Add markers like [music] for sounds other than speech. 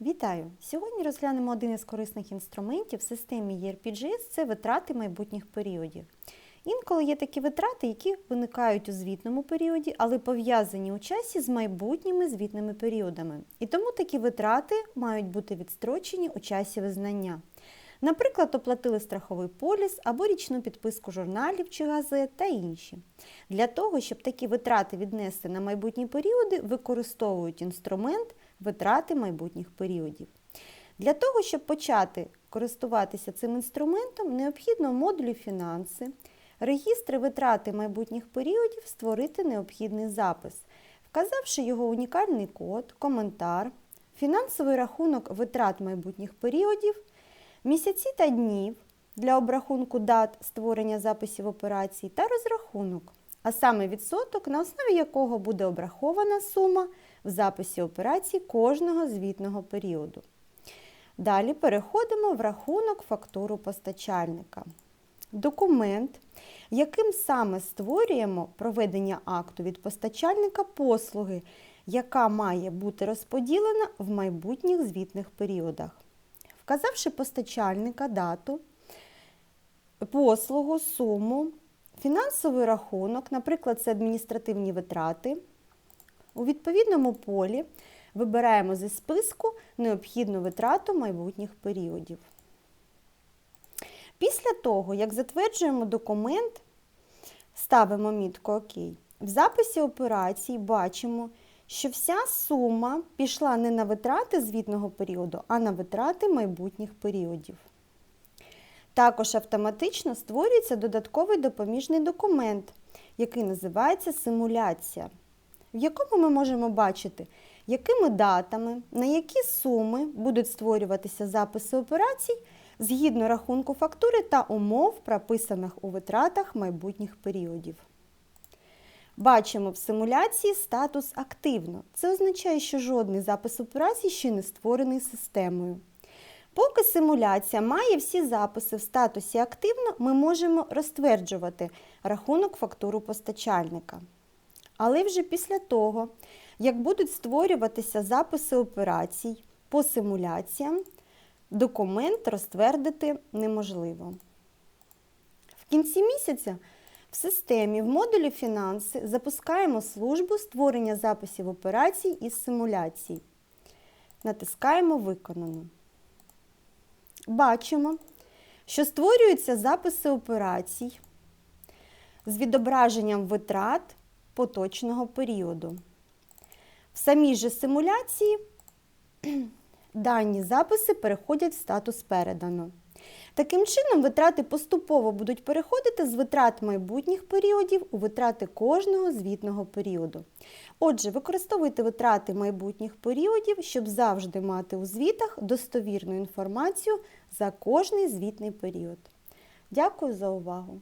Вітаю! Сьогодні розглянемо один із корисних інструментів в системі ERPGS – це витрати майбутніх періодів. Інколи є такі витрати, які виникають у звітному періоді, але пов'язані у часі з майбутніми звітними періодами. І тому такі витрати мають бути відстрочені у часі визнання. Наприклад, оплатили страховий поліс або річну підписку журналів чи газет та інші. Для того, щоб такі витрати віднести на майбутні періоди, використовують інструмент витрати майбутніх періодів. Для того, щоб почати користуватися цим інструментом, необхідно модулі фінанси, регістри витрати майбутніх періодів створити необхідний запис, вказавши його унікальний код, коментар, фінансовий рахунок витрат майбутніх періодів, місяці та днів для обрахунку дат створення записів операцій та розрахунок, а саме відсоток, на основі якого буде обрахована сума в записі операцій кожного звітного періоду. Далі переходимо в рахунок фактуру постачальника. Документ, яким саме створюємо проведення акту від постачальника послуги, яка має бути розподілена в майбутніх звітних періодах. Вказавши постачальника дату, послугу, суму, фінансовий рахунок, наприклад, це адміністративні витрати, у відповідному полі вибираємо зі списку необхідну витрату майбутніх періодів. Після того, як затверджуємо документ, ставимо мітку ОК. В записі операцій бачимо, що вся сума пішла не на витрати звітного періоду, а на витрати майбутніх періодів. Також автоматично створюється додатковий допоміжний документ, який називається симуляція, в якому ми можемо бачити, якими датами, на які суми будуть створюватися записи операцій згідно рахунку фактури та умов, прописаних у витратах майбутніх періодів. Бачимо в симуляції статус активно. Це означає, що жодний запис операцій ще не створений системою. Поки симуляція має всі записи в статусі активно, ми можемо розтверджувати рахунок фактуру постачальника. Але вже після того, як будуть створюватися записи операцій по симуляціям, документ розтвердити неможливо. В кінці місяця в системі в модулі фінанси запускаємо службу створення записів операцій із симуляцій. Натискаємо Виконано. Бачимо, що створюються записи операцій з відображенням витрат поточного періоду. В самій же симуляції [clears throat] дані записи переходять в статус передано. Таким чином, витрати поступово будуть переходити з витрат майбутніх періодів у витрати кожного звітного періоду. Отже, використовуйте витрати майбутніх періодів, щоб завжди мати у звітах достовірну інформацію за кожний звітний період. Дякую за увагу!